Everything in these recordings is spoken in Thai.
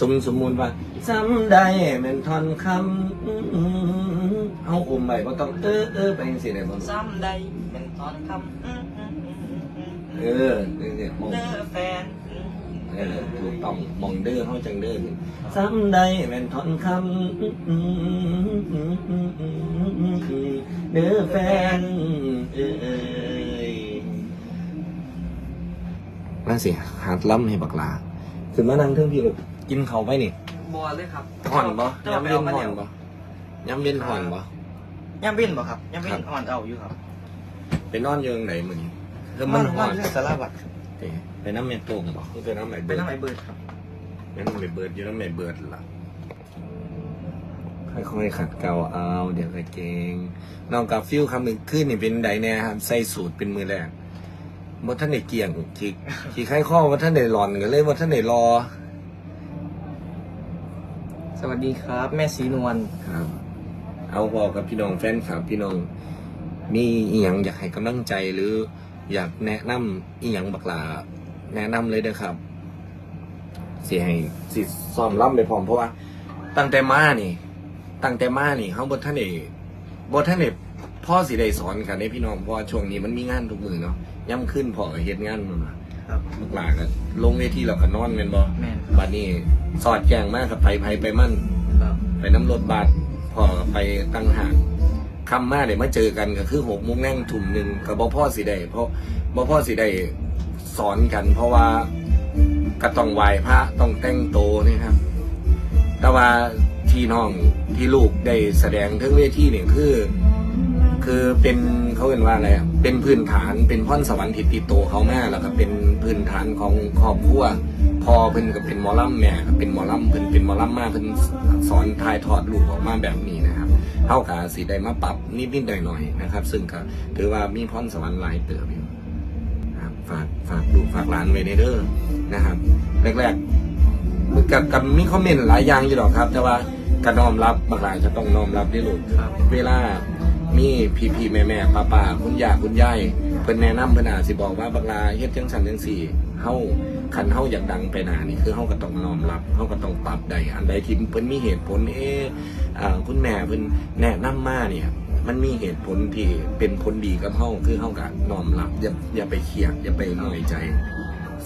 สมสมมุติว่าซ้ำได้แม่นทอนคำเอาอมไปก็ต้องเออเออไปจังซี่ได้บ่ซ้ำใดเป็นตอนคำอื้ออื้ออื้อเออจังซี่มองเด้อแฟนเออถูกต้องมองเด้อเฮาจังเด้อนี่ซ้ำได้แม่นทอนคำเด้อแฟนเอ้ยนั่นสิหาดล่ำให้บักลาขึ้นมานั่งเทิงพี่ลูก กินเขาวไปนี่บัวเลยครับห่อนบ่เจ้าไปย้ำเย็เอานมาห่อเดี๋นยวบ่ย้ำเย็นห่อนบ่ย่ำวินบ่ครับย่ำวิครันบอ่อนเอาอยู่ครับ ไปนอนอยืงไหนมื้อนี้เริ่มมันห่อนเรื่องสารวัตรครับเอ้ไปน้ำเม็ดโป่งบ่คือไปน้ำไหนเป็เบินดน้ำไอเบิร์ดครับไปน้ำไหนเบิดอยู่น้ำไหนเบิดล่ะค่อยๆขัดเกลาเอา เดี๋ยวก็เก่งน้องกับฟิวคำหนึ่งขึ้นนี่เป็นใดแน่ครับใส่สูตรเป็นมือแรกบ่ท่านได้เกี่ยงขี่ขี่ไข้ข้อว่าท่านได้หลอนกันเลยว่าท่านได้รอ สวัสดีครับ แม่สีนวลครับ เอาบอกกับพี่น้องแฟนคลับพี่น้องมีอีหยังอยากให้กำลังใจหรืออยากแนะนำอีหยังบักหลาแนะนำเลยเด้อครับสิให้สิซ้อมล่ำไปพร้อมเพราะว่าตั้งแต่มานี่ ตั้งแต่มานี่เขาบทท่านเอกบทท่านเอกพ่อสิได้สอนกันในพี่น้องเพราะว่าช่วงนี้มันมีงานทุกมือเนาะย่ำขึ้นพอเฮ็ดงานมา ครับบักหลากันลงเวทีเราก็นอนแม่นบ่แม่นบัดนี้สอดแกงมากกับไผไผไปมั่น ครับไปน้ำรถบัสพอไปตั้งหากคำมาเดี๋ยวมาเจอกันก็คือหกโมงแน่งทุ่มหนึ่งกับบ่พ่อสิได้เพราะบ่พ่อสิได้สอนกัน เพราะว่าก็ต้องไหว้พระต้องแต่งโตวนี่ครับ แต่ว่าที่น้องที่ลูกได้แสดงทั้งเวทีเนี่ยคือ คือเป็นเขาเรียกว่าอะไรอะเป็นพื้นฐานเป็นพรสวรรค์ที่ติโตวเขาแม่แล้วก็เป็นพื้นฐานของครอบครัวพอเพิ่นก็เป็นหมอลำแม่ก็เป็นหมอลำเพิ่นเป็นหมอลำมาเพิ่นสอนถ่ายทอดลูกออกมาแบบนี้นะครับเท่ากับสีได้มาปรับนิดๆหน่อยๆนะครับ ซึ่งก็ถือว่ามีพรสวรรค์หลายเติบอยู่ครับฝากฝากลูกฝากหลานไว้ในเด้อนะครับแรกๆกับกับมีคอมเมนต์หลายอย่างอยู่หรอกครับ แต่ว่าก็น้อมรับบางหลายจะต้องน้อมรับได้ลูกครับ เวลา มีพี่พี่แม่แม่ป้าป้าคุณย่าคุณยายเพิ่นแนะนำเพิ่นอาจสิบอกว่าบักลาเฮ็ดจังสันจังสี่เฮาคันเฮาอยากดังไปหนานี่คือเฮาก็ต้องน้อมรับเฮาก็ต้องปรับได้อันใดที่เพิ่นมีเหตุผลเออคุณแม่เพิ่นแนะนำมาเนี่ยมันมีเหตุผลที่เป็นผลดีกับเฮาคือเฮาก็น้อมรับอย่าอย่าไปเครียดอย่าไปน้อยใจ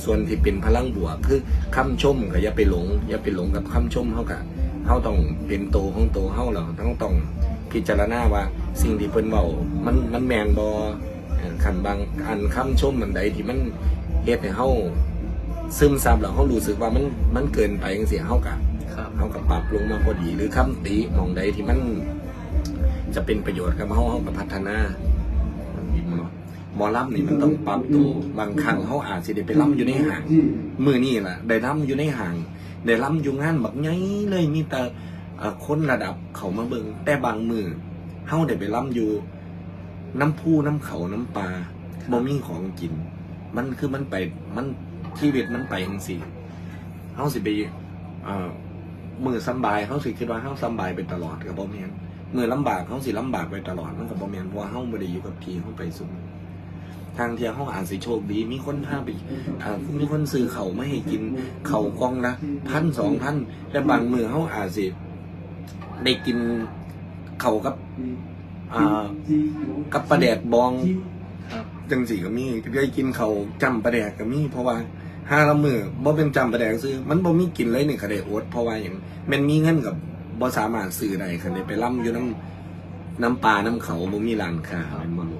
ส่วนที่เป็นพลังบวกคือคำชมก็อย่าไปหลง อย่าไปหลงกับคำชมเฮาก็เฮาต้องเป็นโตของโตเฮาแล้วต้องต้อง พิจารณาว่าสิ่งที่เพิ่นเว้ามันมันแมนบอขันบางอันคำชมมันใดที่มันเฮ็ดให้เฮาซึมซับแล้วเฮารู้สึกว่ามันมันเกินไปจังซี่เฮากะครับเฮาก็ปรับลงมาพอดี หรือคำติหมองใดที่มันจะเป็นประโยชน์กับเฮาเฮาก็พัฒนาหมอลำนี่มันต้องปรับตัวบางครั้งเฮาอาจสิได้ไปลำอยู่ในห้างมือนี่ล่ะ ได้ลำอยู่ในห้าง ได้ลำอยู่งานบักใหญ่เลยมีแต่เอ่อ คนระดับเขามาเบิงแต่บางมือเฮาได้ไปล่ำอยู่ น้ำพูน้ำเขาน้ำปลาบ่มีของกิน มันคือมันไปมันชีวิตมันไปจังซี่เฮาสิไปเอ่อมือสำบายเฮาสิคิดว่าเฮาสำบายไปตลอดก็บ่แม่นมือลำบากเฮาสิลำบากไปตลอดมันก็บ่แม่นเพราะว่าเฮาบ่ได้อยู่กับที่เฮาไปซุมอทางเที่ยวเฮาอาจสิโชคดี มีคนพาไปอ่ามีคนซื้อเขาวมาให้กิน เขาวกล่องละพันสองพันแต่บางมือเฮาอาจสิ ได้กินเขาวกับอ่ากับปลาแดกบองครับจังสีก็มีได้กินเขาวจำปลาแดกก็มี เพราะว่าห้าละมือบ่เป็นจำปลาแดกซื้อ มันบ่มีกินเลยนี่ก็ได้อดเพราะว่าอย่างแมันมีเงินกับบ่สามารถซื้อได้คันได้ไปล่ำอยู่น้ำน้ำปลาน้ำเขาบ่มีร้านค้าเป็นบ่รู้